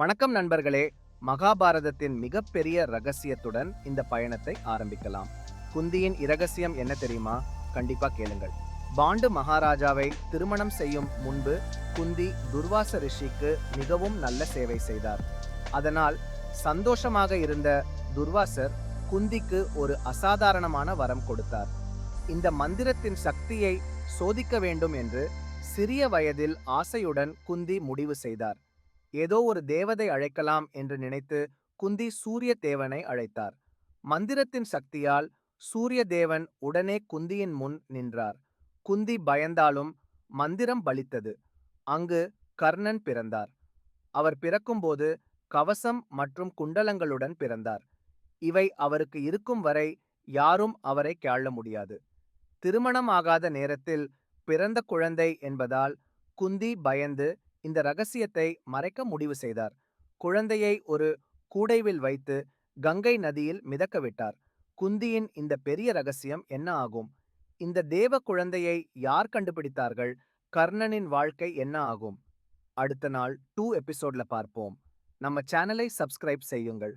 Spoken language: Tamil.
வணக்கம் நண்பர்களே. மகாபாரதத்தின் மிகப்பெரிய ரகசியத்துடன் இந்த பயணத்தை ஆரம்பிக்கலாம். குந்தியின் இரகசியம் என்ன தெரியுமா? கண்டிப்பா கேளுங்கள். பாண்டு மகாராஜாவை திருமணம் செய்யும் முன்பு குந்தி துர்வாச ரிஷிக்கு மிகவும் நல்ல சேவை செய்தார். அதனால் சந்தோஷமாக இருந்த துர்வாசர் குந்திக்கு ஒரு அசாதாரணமான வரம் கொடுத்தார். இந்த மந்திரத்தின் சக்தியை சோதிக்க வேண்டும் என்று சிறிய வயதில் ஆசையுடன் குந்தி முடிவு செய்தார். ஏதோ ஒரு தேவதை அழைக்கலாம் என்று நினைத்து குந்தி சூரிய தேவனை அழைத்தார். மந்திரத்தின் சக்தியால் சூரிய தேவன் உடனே குந்தியின் முன் நின்றார். குந்தி பயந்தாலும் மந்திரம் பலித்தது. அங்கு கர்ணன் பிறந்தார். அவர் பிறக்கும்போது கவசம் மற்றும் குண்டலங்களுடன் பிறந்தார். இவை அவருக்கு இருக்கும் வரை யாரும் அவரை கேள முடியாது. திருமணமாகாத நேரத்தில் பிறந்த குழந்தை என்பதால் குந்தி பயந்து இந்த ரகசியத்தை மறைக்க முடிவு செய்தார். குழந்தையை ஒரு கூடைவில் வைத்து கங்கை நதியில் மிதக்க விட்டார். குந்தியின் இந்த பெரிய ரகசியம் என்ன ஆகும்? இந்த தேவ குழந்தையை யார் கண்டுபிடித்தார்கள்? கர்ணனின் வாழ்க்கை என்ன ஆகும்? அடுத்த நாள் டூ எபிசோட்ல பார்ப்போம். நம்ம சேனலை சப்ஸ்கிரைப் செய்யுங்கள்.